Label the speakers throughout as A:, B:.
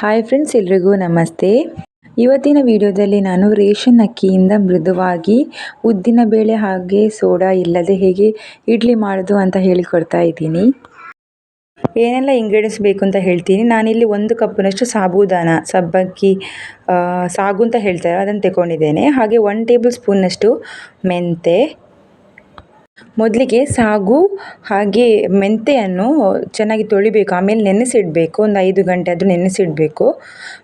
A: Hi friends ಎಲ್ರಿಗೂ ನಮಸ್ತೆ. ಇವತ್ತಿನ ವಿಡಿಯೋದಲ್ಲಿ ನಾನು ರೇಷನ್ ಅಕ್ಕಿಯಿಂದ ಮೃದುವಾಗಿ ಉದ್ದಿನ ಬೇಳೆ ಹಾಗೆ ಸೋಡಾ ಇಲ್ಲದೆ ಹೇಗೆ ಇಡ್ಲಿ ಮಾಡೋದು ಅಂತ ಹೇಳಿಕೊಡ್ತಾ ಇದ್ದೀನಿ. ಏನೆಲ್ಲ ಇಂಗ್ರೀಡಿಯೆಂಟ್ಸ್ ಬೇಕು ಅಂತ ಹೇಳ್ತೀನಿ. ನಾನಿಲ್ಲಿ ಒಂದು ಕಪ್ಪಿನಷ್ಟು ಸಾಬೂದಾನ, ಸಬ್ಬಕ್ಕಿ ಸಾಗು ಅಂತ ಹೇಳ್ತಾರೆ. ಅದನ್ನು ತಗೊಂಡಿದ್ದೇನೆ ಹಾಗೆ ಒನ್ ಟೇಬಲ್ ಸ್ಪೂನ್ನಷ್ಟು ಮೆಂತೆ ಮೊದಲಿಗೆ ಸಾಗು ಹಾಗೆ ಮೆಂತೆಯನ್ನು ಚೆನ್ನಾಗಿ ತೊಳಿಬೇಕು, ಆಮೇಲೆ ನೆನೆಸಿಡಬೇಕು, ಒಂದು ಐದು ಗಂಟೆ ಆದರೂ ನೆನೆಸಿಡಬೇಕು.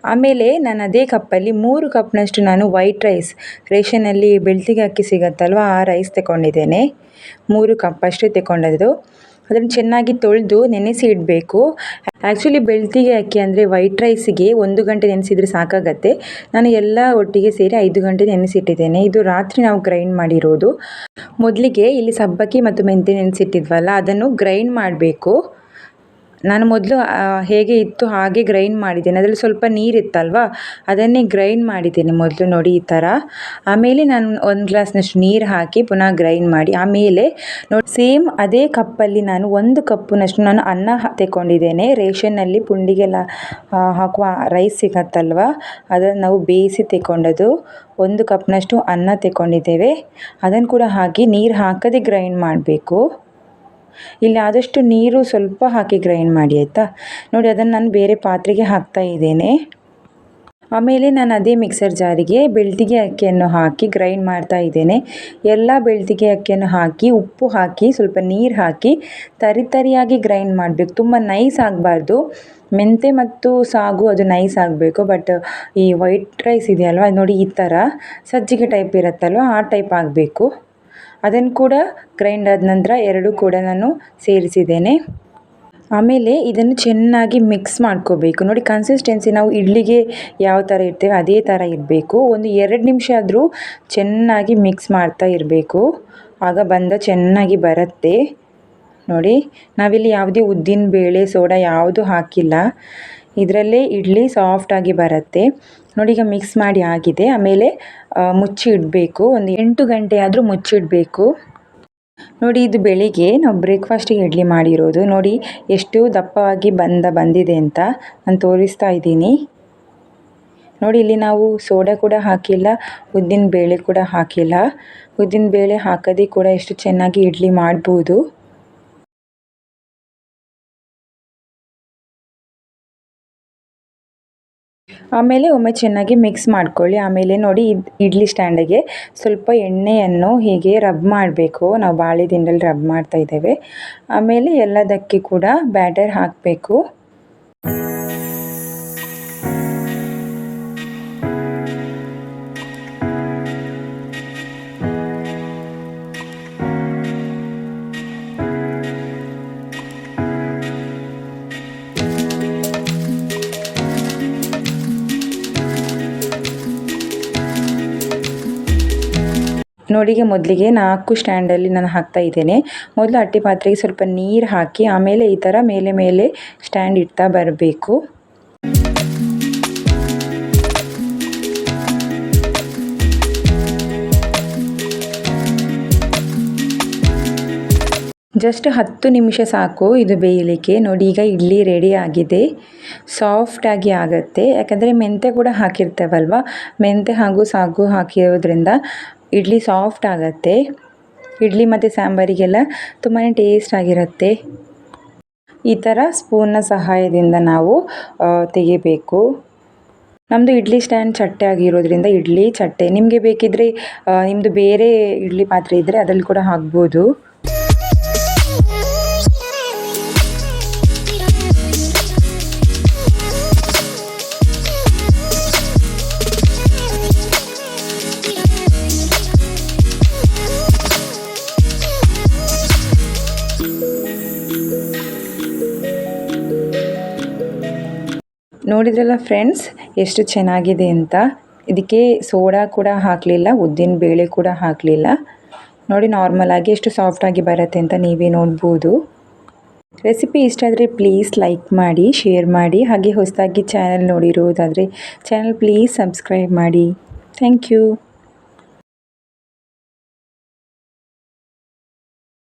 A: ಆಮೇಲೆ ನಾನು ಅದೇ ಕಪ್ಪಲ್ಲಿ ಮೂರು ಕಪ್ನಷ್ಟು ನಾನು ವೈಟ್ ರೈಸ್ ರೇಷನಲ್ಲಿ ಬೆಳ್ತಿಗೆ ಅಕ್ಕಿ ಸಿಗತ್ತಲ್ವ, ಆ ರೈಸ್ ತಗೊಂಡಿದ್ದೇನೆ. ಮೂರು ಕಪ್ ಅಷ್ಟೇ ತಗೊಂಡದ್ದು. ಅದನ್ನು ಚೆನ್ನಾಗಿ ತೊಳೆದು ನೆನೆಸಿ ಇಡಬೇಕು. ಆ್ಯಕ್ಚುಲಿ ಬೆಳ್ತಿಗೆ ಅಕ್ಕಿ ಅಂದರೆ ವೈಟ್ ರೈಸಿಗೆ ಒಂದು ಗಂಟೆ ನೆನೆಸಿದರೆ ಸಾಕಾಗತ್ತೆ. ನಾನು ಎಲ್ಲ ಒಟ್ಟಿಗೆ ಸೇರಿ ಐದು ಗಂಟೆ ನೆನೆಸಿಟ್ಟಿದ್ದೇನೆ. ಇದು ರಾತ್ರಿ ನಾವು ಗ್ರೈಂಡ್ ಮಾಡಿರೋದು. ಮೊದಲಿಗೆ ಇಲ್ಲಿ ಸಬ್ಬಕ್ಕಿ ಮತ್ತು ಮೆಂತೆ ನೆನೆಸಿಟ್ಟಿದ್ವಲ್ಲ, ಅದನ್ನು ಗ್ರೈಂಡ್ ಮಾಡಬೇಕು. ನಾನು ಮೊದಲು ಹೇಗೆ ಇತ್ತು ಹಾಗೆ ಗ್ರೈಂಡ್ ಮಾಡಿದ್ದೇನೆ. ಅದರಲ್ಲಿ ಸ್ವಲ್ಪ ನೀರಿತ್ತಲ್ವಾ? ಅದನ್ನೇ ಗ್ರೈಂಡ್ ಮಾಡಿದ್ದೇನೆ ಮೊದಲು ನೋಡಿ ಈ ಥರ. ಆಮೇಲೆ ನಾನು ಒಂದು ಗ್ಲಾಸ್ನಷ್ಟು ನೀರು ಹಾಕಿ ಪುನಃ ಗ್ರೈಂಡ್ ಮಾಡಿ, ಆಮೇಲೆ ನೋಡಿ ಸೇಮ್ ಅದೇ ಕಪ್ಪಲ್ಲಿ ನಾನು ಒಂದು ಕಪ್ಪಿನಷ್ಟು ನಾನು ಅನ್ನ ತೆಗೊಂಡಿದ್ದೇನೆ ರೇಷನ್ನಲ್ಲಿ ಪುಂಡಿಗೆಲ್ಲ ಹಾಕುವ ರೈಸ್ ಸಿಗತ್ತಲ್ವ? ಅದನ್ನು ನಾವು ಬೇಯಿಸಿ ತೆಗೊಂಡದ್ದು ಒಂದು ಕಪ್ನಷ್ಟು ಅನ್ನ ತೆಗೊಂಡಿದ್ದೇವೆ ಅದನ್ನು ಕೂಡ ಹಾಕಿ ನೀರು ಹಾಕದೆ ಗ್ರೈಂಡ್ ಮಾಡಬೇಕು. ಇಲ್ಲಿ ಆದಷ್ಟು ನೀರು ಸ್ವಲ್ಪ ಹಾಕಿ ಗ್ರೈಂಡ್ ಮಾಡಿ, ಆಯಿತಾ? ನೋಡಿ, ಅದನ್ನು ನಾನು ಬೇರೆ ಪಾತ್ರೆಗೆ ಹಾಕ್ತಾ ಇದ್ದೇನೆ. ಆಮೇಲೆ ನಾನು ಅದೇ ಮಿಕ್ಸರ್ ಜಾರಿಗೆ ಬೆಳ್ತಿಗೆ ಅಕ್ಕಿಯನ್ನು ಹಾಕಿ ಗ್ರೈಂಡ್ ಮಾಡ್ತಾ ಇದ್ದೇನೆ. ಎಲ್ಲ ಬೆಳ್ತಿಗೆ ಅಕ್ಕಿಯನ್ನು ಹಾಕಿ, ಉಪ್ಪು ಹಾಕಿ, ಸ್ವಲ್ಪ ನೀರು ಹಾಕಿ ತರಿ ತರಿಯಾಗಿ ಗ್ರೈಂಡ್ ಮಾಡಬೇಕು. ತುಂಬ ನೈಸ್ ಆಗಬಾರ್ದು. ಮೆಂತೆ ಮತ್ತು ಸಾಗು ಅದು ನೈಸ್ ಆಗಬೇಕು ಬಟ್ ಈ ವೈಟ್ ರೈಸ್ ಇದೆಯಲ್ವ? ನೋಡಿ, ಈ ಥರ ಸಜ್ಜಿಗೆ ಟೈಪ್ ಇರುತ್ತಲ್ವ? ಆ ಟೈಪ್ ಆಗಬೇಕು. ಅದನ್ನು ಕೂಡ ಗ್ರೈಂಡ್ ಆದ ನಂತರ ಎರಡು ಕೂಡ ನಾನು ಸೇರಿಸಿದ್ದೇನೆ. ಆಮೇಲೆ ಇದನ್ನು ಚೆನ್ನಾಗಿ ಮಿಕ್ಸ್ ಮಾಡ್ಕೋಬೇಕು. ನೋಡಿ ಕನ್ಸಿಸ್ಟೆನ್ಸಿ ನಾವು ಇಡ್ಲಿಗೆ ಯಾವ ಥರ ಇರ್ತೇವೆ ಅದೇ ಥರ ಇರಬೇಕು ಒಂದು ಎರಡು ನಿಮಿಷ ಆದರೂ ಚೆನ್ನಾಗಿ ಮಿಕ್ಸ್ ಮಾಡ್ತಾ ಇರಬೇಕು. ಆಗ ಬಂದ ಚೆನ್ನಾಗಿ ಬರುತ್ತೆ. ನೋಡಿ ನಾವಿಲ್ಲಿ ಯಾವುದೇ ಉದ್ದಿನ ಬೇಳೆ, ಸೋಡಾ ಯಾವುದು ಹಾಕಿಲ್ಲ. ಇದರಲ್ಲೇ ಇಡ್ಲಿ ಸಾಫ್ಟಾಗಿ ಬರುತ್ತೆ. ನೋಡಿ ಈಗ ಮಿಕ್ಸ್ ಮಾಡಿ ಆಗಿದೆ. ಆಮೇಲೆ ಮುಚ್ಚಿ ಇಡಬೇಕು. ಒಂದು ಎಂಟು ಗಂಟೆ ಆದರೂ ಮುಚ್ಚಿಡಬೇಕು ನೋಡಿ ಇದು ಬೆಳಿಗ್ಗೆ ನಾವು ಬ್ರೇಕ್ಫಾಸ್ಟಿಗೆ ಇಡ್ಲಿ ಮಾಡಿರೋದು. ನೋಡಿ ಎಷ್ಟು ದಪ್ಪವಾಗಿ ಬಂದ, ಬಂದಿದೆ ಅಂತ ನಾನು ತೋರಿಸ್ತಾ ಇದ್ದೀನಿ. ನೋಡಿ ಇಲ್ಲಿ ನಾವು ಸೋಡಾ ಕೂಡ ಹಾಕಿಲ್ಲ, ಉದ್ದಿನ ಬೇಳೆ ಕೂಡ ಹಾಕಿಲ್ಲ. ಉದ್ದಿನ ಬೇಳೆ ಹಾಕದೆ ಕೂಡ ಎಷ್ಟು ಚೆನ್ನಾಗಿ ಇಡ್ಲಿ ಮಾಡ್ಬೋದು. ಆಮೇಲೆ ಒಮ್ಮೆ ಚೆನ್ನಾಗಿ ಮಿಕ್ಸ್ ಮಾಡ್ಕೊಳ್ಳಿ. ಆಮೇಲೆ ನೋಡಿ ಇಡ್ಲಿ ಸ್ಟ್ಯಾಂಡಿಗೆ ಸ್ವಲ್ಪ ಎಣ್ಣೆಯನ್ನು ಹೀಗೆ ರಬ್ ಮಾಡಬೇಕು. ನಾವು ಬಾಳೆ ದಿಂಡಲ್ಲಿ ರಬ್ ಮಾಡ್ತಾ ಇದ್ದೇವೆ. ಆಮೇಲೆ ಎಲ್ಲದಕ್ಕೆ ಕೂಡ ಬ್ಯಾಟರ್ ಹಾಕಬೇಕು. ನೋಡಿ ಈಗ ಮೊದಲಿಗೆ ನಾಲ್ಕು ಸ್ಟ್ಯಾಂಡಲ್ಲಿ ನಾನು ಹಾಕ್ತಾ ಇದ್ದೇನೆ. ಮೊದಲು ಅಟ್ಟಿ ಪಾತ್ರೆಗೆ ಸ್ವಲ್ಪ ನೀರು ಹಾಕಿ, ಆಮೇಲೆ ಈ ಥರ ಮೇಲೆ ಮೇಲೆ ಸ್ಟ್ಯಾಂಡ್ ಇಡ್ತಾ ಬರಬೇಕು. ಜಸ್ಟ್ ಹತ್ತು ನಿಮಿಷ ಸಾಕು ಇದು ಬೇಯಲಿಕ್ಕೆ. ನೋಡಿ, ಈಗ ಇಡ್ಲಿ ರೆಡಿ ಆಗಿದೆ. ಸಾಫ್ಟಾಗಿ ಆಗುತ್ತೆ. ಯಾಕಂದರೆ ಮೆಂತೆ ಕೂಡ ಹಾಕಿರ್ತೇವಲ್ವ? ಮೆಂತೆ ಹಾಗೂ ಸಾಗು ಹಾಕಿರೋದ್ರಿಂದ ಇಡ್ಲಿ ಸಾಫ್ಟ್ ಆಗುತ್ತೆ. ಇಡ್ಲಿ ಮತ್ತು ಸಾಂಬಾರಿಗೆಲ್ಲ ತುಂಬಾ ಟೇಸ್ಟ್ ಆಗಿರುತ್ತೆ. ಈ ಥರ ಸ್ಪೂನ್ನ ಸಹಾಯದಿಂದ ನಾವು ತೆಗಿಬೇಕು. ನಮ್ಮದು ಇಡ್ಲಿ ಸ್ಟ್ಯಾಂಡ್ ಚಟ್ಟೆ ಆಗಿರೋದ್ರಿಂದ ಇಡ್ಲಿ ಚಟ್ಟೆ. ನಿಮಗೆ ಬೇಕಿದ್ದರೆ ನಿಮ್ಮದು ಬೇರೆ ಇಡ್ಲಿ ಪಾತ್ರೆ ಇದ್ದರೆ ಅದರಲ್ಲಿ ಕೂಡ ಹಾಕ್ಬೋದು. ನೋಡಿದ್ರಲ್ಲ ಫ್ರೆಂಡ್ಸ್, ಎಷ್ಟು ಚೆನ್ನಾಗಿದೆ ಅಂತ. ಇದಕ್ಕೆ ಸೋಡಾ ಕೂಡ ಹಾಕಲಿಲ್ಲ, ಉದ್ದಿನ ಬೇಳೆ ಕೂಡ ಹಾಕಲಿಲ್ಲ. ನೋಡಿ ನಾರ್ಮಲ್ ಆಗಿ ಎಷ್ಟು ಸಾಫ್ಟಾಗಿ ಬರುತ್ತೆ ಅಂತ ನೀವೇ ನೋಡ್ಬೋದು. ರೆಸಿಪಿ ಇಷ್ಟ ಆದರೆ ಪ್ಲೀಸ್ ಲೈಕ್ ಮಾಡಿ ಶೇರ್ ಮಾಡಿ, ಹಾಗೆ ಹೊಸದಾಗಿ ಚಾನಲ್ ನೋಡಿರೋದಾದರೆ ಚಾನಲ್ ಪ್ಲೀಸ್ ಸಬ್ಸ್ಕ್ರೈಬ್ ಮಾಡಿ. Thank you